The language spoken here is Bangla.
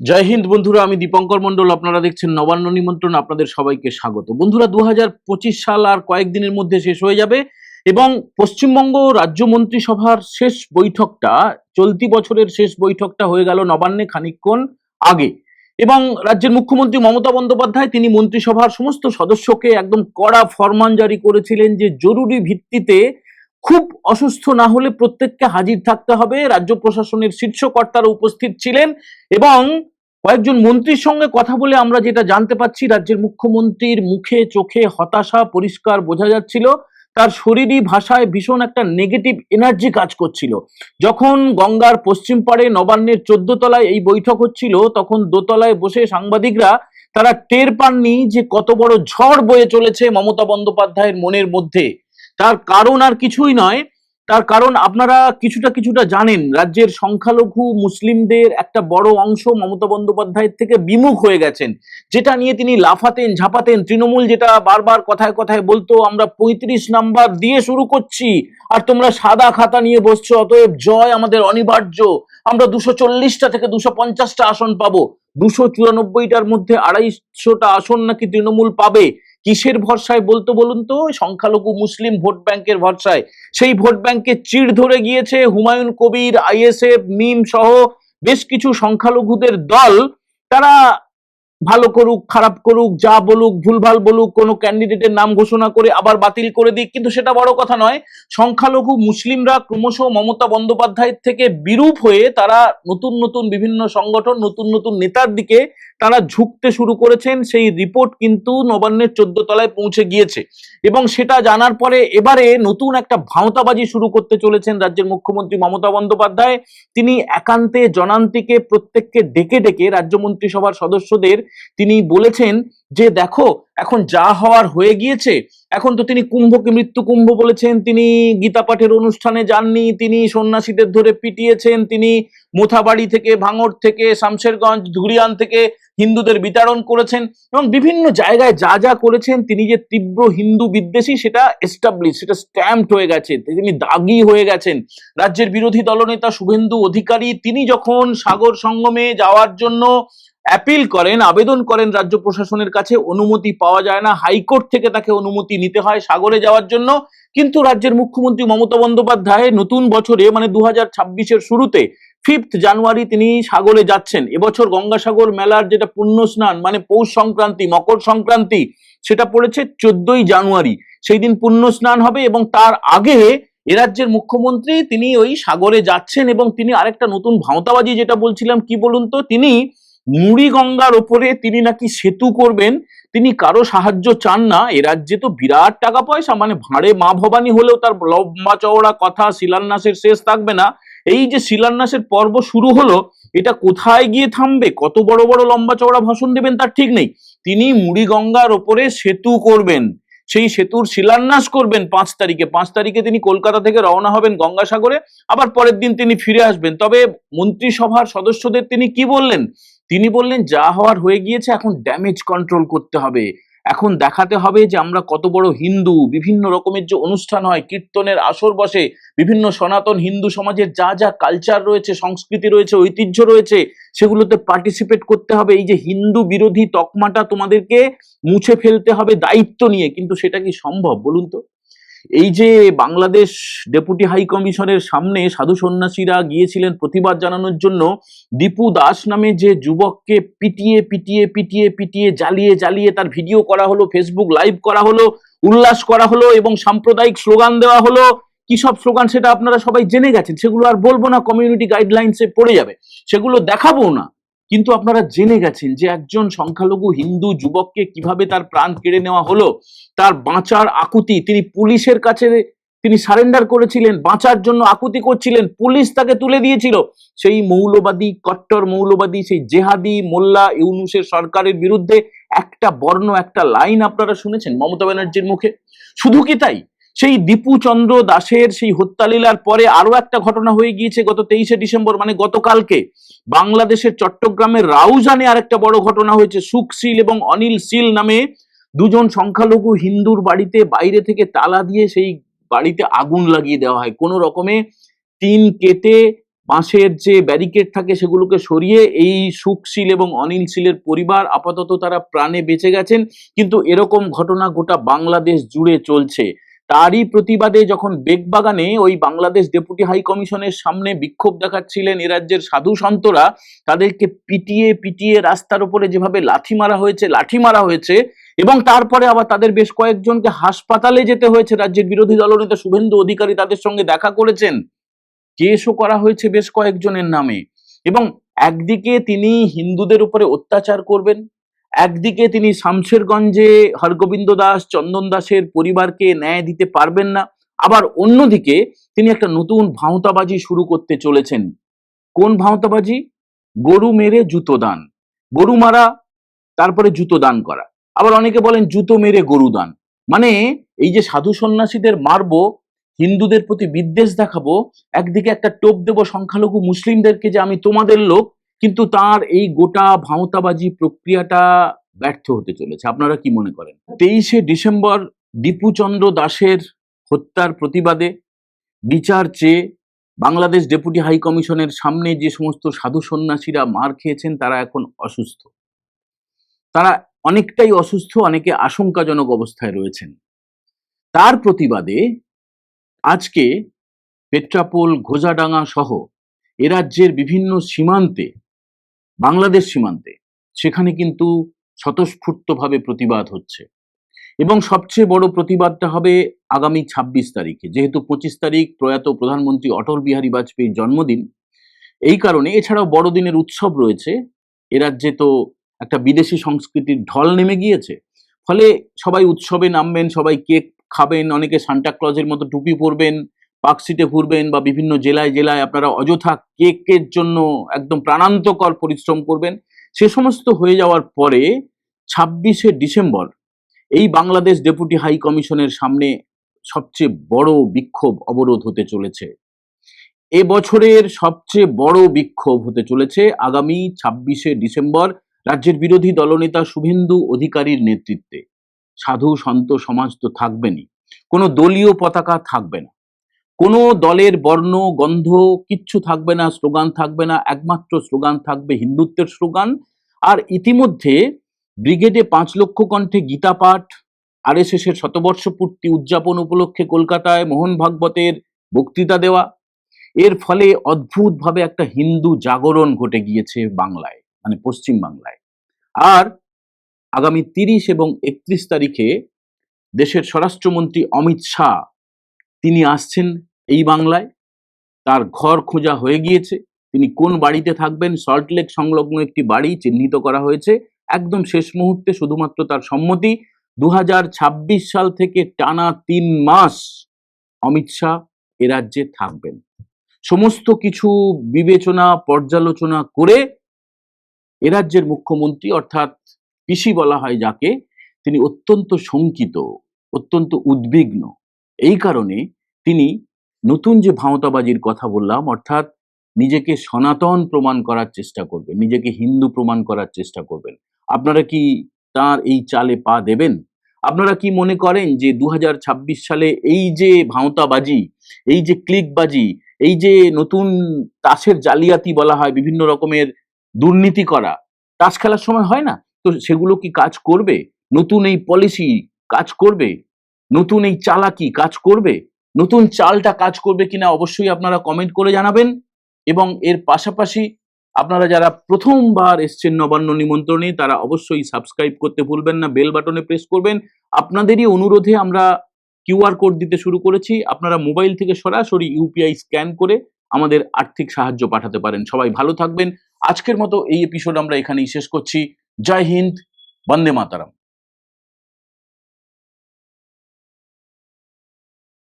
জয় হিন্দ বন্ধুরা, আমি দীপঙ্কর মন্ডল আপনারা দেখছেন নবান্ন নিমন্ত্রণ, আপনাদের সবাইকে স্বাগত। বন্ধুরা দু হাজার পঁচিশ সাল আর কয়েকদিনের মধ্যে শেষ হয়ে যাবে এবং পশ্চিমবঙ্গ রাজ্য মন্ত্রিসভার শেষ বৈঠকটা, চলতি বছরের শেষ বৈঠকটা হয়ে গেল নবান্নে খানিকক্ষণ আগে এবং রাজ্যের মুখ্যমন্ত্রী মমতা বন্দ্যোপাধ্যায়, তিনি মন্ত্রিসভার সমস্ত সদস্যকে একদম কড়া ফরমান জারি করেছিলেন যে জরুরি ভিত্তিতে খুব অসুস্থ না হলে প্রত্যেককে হাজির থাকতে হবে। রাজ্য প্রশাসনের শীর্ষকর্তারা উপস্থিত ছিলেন এবং কয়েকজন মন্ত্রীর সঙ্গে কথা বলে আমরা যেটা জানতে পাচ্ছি, রাজ্যের মুখ্যমন্ত্রীর মুখে চোখে হতাশা পরিষ্কার বোঝা যাচ্ছিল। তার শরীরী ভাষায় ভীষণ একটা নেগেটিভ এনার্জি কাজ করছিল। যখন গঙ্গার পশ্চিম পাড়ে নবান্নের চোদ্দ তলায় এই বৈঠক হচ্ছিল, তখন দোতলায় বসে সাংবাদিকরা তারা টের পাননি যে কত বড় ঝড় বয়ে চলেছে মমতা বন্দ্যোপাধ্যায়ের মনের মধ্যে। তার কারণ আর কিছুই নয়। তার কারণ আপনারা কিছুটা কিছুটা জানেন, রাজ্যের সংখ্যালঘু মুসলিমদের একটা বড় অংশ মমতা বন্দ্যোপাধ্যায়ের থেকে বিমুখ হয়ে গেছেন। যেটা নিয়ে তিনি লাফাতেন, ঝাপাতেন, তৃণমূল যেটা বারবার কথায় কথায় বলতো, আমরা পঁয়ত্রিশ নাম্বার দিয়ে শুরু করছি, আর তোমরা সাদা খাতা নিয়ে বসছো, অতএব জয় আমাদের অনিবার্য। আমরা দুশো চল্লিশটা থেকে দুশো পঞ্চাশটা আসন পাবো। দুশো চুরানব্বইটার মধ্যে আড়াইশোটা আসন নাকি তৃণমূল পাবে? কিসের ভরসায় বলতো বলুন তো? সংখ্যালঘু মুসলিম ভোট ব্যাংকের ভরসায়। সেই ভোট ব্যাংকে চিড় ধরে গিয়েছে হুমায়ুন কবির, আইএসএফ, মিম সহ বেশ কিছু সংখ্যালঘুদের দল। তারা ভালো করুক, খারাপ করুক, যা বলুক, ভুলভাল বলুক, কোনো ক্যান্ডিডেটের নাম ঘোষণা করে আবার বাতিল করে দিক। কিন্তু সেটা বড় কথা নয়, সংখ্যালঘু মুসলিমরা ক্রমশ মমতা বন্দ্যোপাধ্যায়ের থেকে বিরূপ হয়ে তারা নতুন নতুন বিভিন্ন সংগঠন, নতুন নতুন নেতার দিকে তারা ঝুঁকতে শুরু করেছেন, সেই রিপোর্ট কিন্তু নবান্নের চোদ্দ তলায় পৌঁছে গিয়েছে। এবং সেটা জানার পরে এবারে নতুন একটা ভাঁওতাবাজি শুরু করতে চলেছেন রাজ্যের মুখ্যমন্ত্রী মমতা বন্দ্যোপাধ্যায়। তিনি একান্তে জনান্তিকে প্রত্যেককে ডেকে ডেকে রাজ্য মন্ত্রিসভার সদস্যদের তিনি বলেছেন যে, দেখো, এখন যা হওয়ার হয়ে গিয়েছে এখন তো তিনি কুম্ভকে মৃত্যু কুম্ভ বলেছেন, তিনি গীতা পাঠের অনুষ্ঠানে যাননি, তিনি সন্ন্যাসীদের ধরে পিটিয়েছেন, তিনি মোথাবাড়ি থেকে ভাঙড় থেকে, শামশেরগঞ্জ ধুরিয়ান থেকে হিন্দুদের বিতরণ করেছেন এবং বিভিন্ন জায়গায় যা যা করেছেন, তিনি যে তীব্র হিন্দু বিদ্বেষী সেটা এস্টাবলিশ সেটা স্ট্যাম্পড হয়ে গেছে, তিনি দাগি হয়ে গেছেন। রাজ্যের বিরোধী দলনেতা শুভেন্দু অধিকারী, তিনি যখন সাগর সঙ্গমে যাওয়ার জন্য অ্যাপিল করেন, আবেদন করেন রাজ্য প্রশাসনের কাছে, অনুমতি পাওয়া যায় না। হাইকোর্ট থেকে তাকে অনুমতি নিতে হয় সাগরে যাওয়ার জন্য। কিন্তু রাজ্যের মুখ্যমন্ত্রী মমতা বন্দ্যোপাধ্যায় নতুন বছরে মানে দু হাজার শুরুতে, ফিফথ জানুয়ারি তিনি সাগরে যাচ্ছেন। এবছর গঙ্গাসাগর মেলার যেটা পুণ্য স্নান মানে পৌষ সংক্রান্তি, মকর সংক্রান্তি, সেটা পড়েছে চোদ্দই জানুয়ারি। সেই দিন পুণ্য স্নান হবে এবং তার আগে এ রাজ্যের মুখ্যমন্ত্রী তিনি ওই সাগরে যাচ্ছেন এবং তিনি আরেকটা নতুন ভাঁওতাবাজি যেটা বলছিলাম, কি বলুন তো? তিনি মুড়ি গঙ্গার ওপরে তিনি নাকি সেতু করবেন, তিনি কারও সাহায্য চান না, এ রাজ্যে তো বিরাট টাকা পয়সা মানে ভাঁড়ে মা ভবানী হলেও তার লম্বা চওড়া কথা শিলান্যাসের শেষ থাকবে না। এই যে শিলান্যাসের পর্ব শুরু হলো, এটা কোথায় গিয়ে থামবে? কত বড় বড় লম্বা চওড়া ভাষণ দেবেন তার ঠিক নেই। তিনি মুড়ি গঙ্গার ওপরে সেতু করবেন, সেই সেতুর শিলান্যাস করবেন পাঁচ তারিখে। পাঁচ তারিখে তিনি কলকাতা থেকে রওনা হবেন গঙ্গাসাগরে, আবার পরের দিন তিনি ফিরে আসবেন। তবে মন্ত্রিসভার সদস্যদের তিনি কি বললেন? তিনি বললেন, যা হওয়ার হয়ে গিয়েছে, এখন ড্যামেজ কন্ট্রোল করতে হবে। এখন দেখাতে হবে যে আমরা কত বড় হিন্দু। বিভিন্ন রকমের যে অনুষ্ঠান হয়, কীর্তনের আসর বসে, বিভিন্ন সনাতন হিন্দু সমাজের যা যা কালচার রয়েছে, সংস্কৃতি রয়েছে, ঐতিহ্য রয়েছে, সেগুলোতে পার্টিসিপেট করতে হবে। এই যে হিন্দু বিরোধী তকমাটা তোমাদেরকে মুছে ফেলতে হবে দায়িত্ব নিয়ে। কিন্তু সেটা কি সম্ভব বলুন তো? এই যে বাংলাদেশ ডেপুটি হাই কমিশনের সামনে সাধু সন্ন্যাসীরা গিয়েছিলেন প্রতিবাদ জানানোর জন্য, দীপু দাস নামে যে যুবককে পিটিয়ে পিটিয়ে পিটিয়ে পিটিয়ে জ্বালিয়ে জ্বালিয়ে তার ভিডিও করা হলো ফেসবুক লাইভ করা হলো, উল্লাস করা হলো এবং সাম্প্রদায়িক স্লোগান দেওয়া হলো, কি সব স্লোগান সেটা আপনারা সবাই জেনে গেছেন? সেগুলো আর বলব না কমিউনিটি গাইডলাইন্সে পড়ে যাবে। সেগুলো দেখাবো না। কিন্তু আপনারা জেনে গেছেন যে একজন সংখ্যালঘু হিন্দু যুবককে কীভাবে তার প্রাণ কেড়ে নেওয়া হলো, তার বাঁচার আকুতি, তিনি পুলিশের কাছে, তিনি সারেন্ডার করেছিলেন, বাঁচার জন্য আকুতি করছিলেন, পুলিশ তাকে তুলে দিয়েছিল। সেই মৌলবাদী, কট্টর মৌলবাদী, সেই জেহাদি মোল্লা ইউনুসের সরকারের বিরুদ্ধে একটা বর্ণ, একটা লাইন আপনারা শুনেছেন মমতা ব্যানার্জির মুখে? শুধু কি তাই? সেই দীপু চন্দ্র দাসের সেই হত্যালীলার পরে আরও একটা ঘটনা হয়ে গিয়েছে গত তেইশে ডিসেম্বর মানে গতকালকে। বাংলাদেশের চট্টগ্রামের রাউজানে আরেকটা বড় ঘটনা হয়েছে। সুখশীল এবং অনিল শীল নামে দুজন সংখ্যালঘু হিন্দুর বাড়িতে বাইরে থেকে তালা দিয়ে সেই বাড়িতে আগুন লাগিয়ে দেওয়া হয়। কোনো রকমে তিন কেটে বাঁশের যে ব্যারিকেড থাকে সেগুলোকে সরিয়ে এই সুখশীল এবং অনিল শীলের পরিবার আপাতত তারা প্রাণে বেঁচে গেছেন। কিন্তু এরকম ঘটনা গোটা বাংলাদেশ জুড়ে চলছে। তারই প্রতিবাদে যখন বেগবাগানে ওই বাংলাদেশ ডেপুটি হাই কমিশনের সামনে বিক্ষোভ দেখাচ্ছিলেন এ রাজ্যের সাধু সন্তরা, তাদেরকে পিটিয়ে পিটিয়ে রাস্তার উপরে যেভাবে লাঠি মারা হয়েছে, লাঠি মারা হয়েছে এবং তারপরে আবার তাদের বেশ কয়েকজনকে হাসপাতালে যেতে হয়েছে রাজ্যের বিরোধী দলনেতা শুভেন্দু অধিকারী তাদের সঙ্গে দেখা করেছেন। কেসও করা হয়েছে বেশ কয়েকজনের নামে এবং একদিকে তিনি হিন্দুদের উপরে অত্যাচার করবেন একদিকে তিনি শামশেরগঞ্জে হরগোবিন্দ দাস, চন্দন দাসের পরিবারকে ন্যায় দিতে পারবেন না, আবার অন্যদিকে তিনি একটা নতুন ভাঁওতাবাজি শুরু করতে চলেছেন। কোন ভাঁওতাবাজি? গরু মেরে জুতো দান। গরু মারা, তারপরে জুতো দান করা। আবার অনেকে বলেন জুতো মেরে গরু দান। মানে এই যে সাধু সন্ন্যাসীদের মারবো, হিন্দুদের প্রতি বিদ্বেষ দেখাবো, একদিকে একটা টোপ দেবো সংখ্যালঘু মুসলিমদেরকে যে আমি তোমাদের লোক কিন্তু তার এই গোটা ভাঁওতাবাজি প্রক্রিয়াটা ব্যর্থ হতে চলেছে। আপনারা কি মনে করেন? তেইশে ডিসেম্বর দীপুচন্দ্র দাসের হত্যার প্রতিবাদে বিচার চেয়ে বাংলাদেশ ডেপুটি হাই কমিশনের সামনে যে সমস্ত সাধু সন্ন্যাসীরা মার খেয়েছেন, তারা এখন অসুস্থ। তারা অনেকটাই অসুস্থ, অনেকে আশঙ্কাজনক অবস্থায় রয়েছেন। তার প্রতিবাদে আজকে পেট্রাপোল ঘোজাডাঙ্গা সহ এ রাজ্যের বিভিন্ন সীমান্তে বাংলাদেশ সীমান্তে, সেখানে কিন্তু স্বতঃস্ফূর্তভাবে প্রতিবাদ হচ্ছে। এবং সবচেয়ে বড় প্রতিবাদটা হবে আগামী ২৬ তারিখে, যেহেতু পঁচিশ তারিখ প্রয়াত প্রধানমন্ত্রী অটল বিহারী বাজপেয়ীর জন্মদিন। এই কারণে এছাড়াও বড়দিনের উৎসব রয়েছে। এ রাজ্যে তো একটা বিদেশি সংস্কৃতির ঢল নেমে গিয়েছে। ফলে সবাই উৎসবে নামবেন, সবাই কেক খাবেন, অনেকে সান্টাক্লজের মতো টুপি পরবেন। পার্কশিটে ঘুরবেন বা বিভিন্ন জেলায় জেলায় আপনারা অযথা কেকের জন্য একদম প্রাণান্তকর পরিশ্রম করবেন, সে সমস্ত হয়ে যাওয়ার পরে ছাব্বিশে ডিসেম্বর এই বাংলাদেশ ডেপুটি হাই কমিশনের সামনে সবচেয়ে বড় বিক্ষোভ অবরোধ হতে চলেছে। এ বছরের সবচেয়ে বড় বিক্ষোভ হতে চলেছে আগামী ছাব্বিশে ডিসেম্বর রাজ্যের বিরোধী দলনেতা শুভেন্দু অধিকারীর নেতৃত্বে। সাধু সন্ত সমাজ তো থাকবেনই, কোনো দলীয় পতাকা থাকবে না। কোনো দলের বর্ণ, গন্ধ কিচ্ছু থাকবে না, স্লোগান থাকবে না, একমাত্র স্লোগান থাকবে হিন্দুত্বের স্লোগান। আর ইতিমধ্যে ব্রিগেডে পাঁচ লক্ষ কণ্ঠে গীতা পাঠ আর এস এর শতবর্ষ পূর্তি উদযাপন উপলক্ষে কলকাতায় মোহন ভাগবতের বক্তৃতা দেওয়া। এর ফলে অদ্ভুতভাবে একটা হিন্দু জাগরণ ঘটে গিয়েছে বাংলায় মানে পশ্চিম বাংলায়। আর আগামী তিরিশ এবং একত্রিশ তারিখে দেশের স্বরাষ্ট্রমন্ত্রী অমিত শাহ তিনি আসছেন এই বাংলায়। তার ঘর খোঁজা হয়ে গিয়েছে। তিনি কোন বাড়িতে থাকবেন? সল্টলেক সংলগ্ন একটি বাড়ি চিহ্নিত করা হয়েছে। একদম শেষ মুহূর্তে শুধুমাত্র তার সম্মতি। দু হাজার ছাব্বিশ সাল থেকে টানা তিন মাস অমিত শাহ এ রাজ্যে থাকবেন। সমস্ত কিছু বিবেচনা, পর্যালোচনা করে এ রাজ্যের মুখ্যমন্ত্রী অর্থাৎ পিসি বলা হয় যাকে, তিনি অত্যন্ত শঙ্কিত, অত্যন্ত উদ্বিগ্ন। এই কারণে তিনি নতুন যে ভাঁওতাবাজির কথা বললাম, অর্থাৎ নিজেকে সনাতন প্রমাণ করার চেষ্টা করবেন, নিজেকে হিন্দু প্রমাণ করার চেষ্টা করবেন। আপনারা কি তার এই চালে পা দেবেন? আপনারা কি মনে করেন যে দু হাজার ছাব্বিশ সালে এই যে ভাঁওতাবাজি, এই যে ক্লিকবাজি, এই যে নতুন তাসের জালিয়াতি বলা হয়, বিভিন্ন রকমের দুর্নীতি করা, তাস খেলার সময় হয় না? তো সেগুলো কি কাজ করবে? নতুন এই পলিসি কাজ করবে? নতুন এই চালাকি কাজ করবে? নতুন চালটা কাজ করবে কিনা অবশ্যই আপনারা কমেন্ট করে জানাবেন। এবং এর পাশাপাশি আপনারা যারা প্রথমবার এসছেন নবান্ন নিমন্ত্রণে, তারা অবশ্যই সাবস্ক্রাইব করতে ভুলবেন না বেল বাটনে প্রেস করবেন। আপনাদেরই অনুরোধে আমরা কিউআর কোড দিতে শুরু করেছি। আপনারা মোবাইল থেকে সরাসরি ইউপিআই স্ক্যান করে আমাদের আর্থিক সাহায্য পাঠাতে পারেন। সবাই ভালো থাকবেন। আজকের মতো এই এপিসোড আমরা এখানেই শেষ করছি। জয় হিন্দ, বন্দে মাতারাম।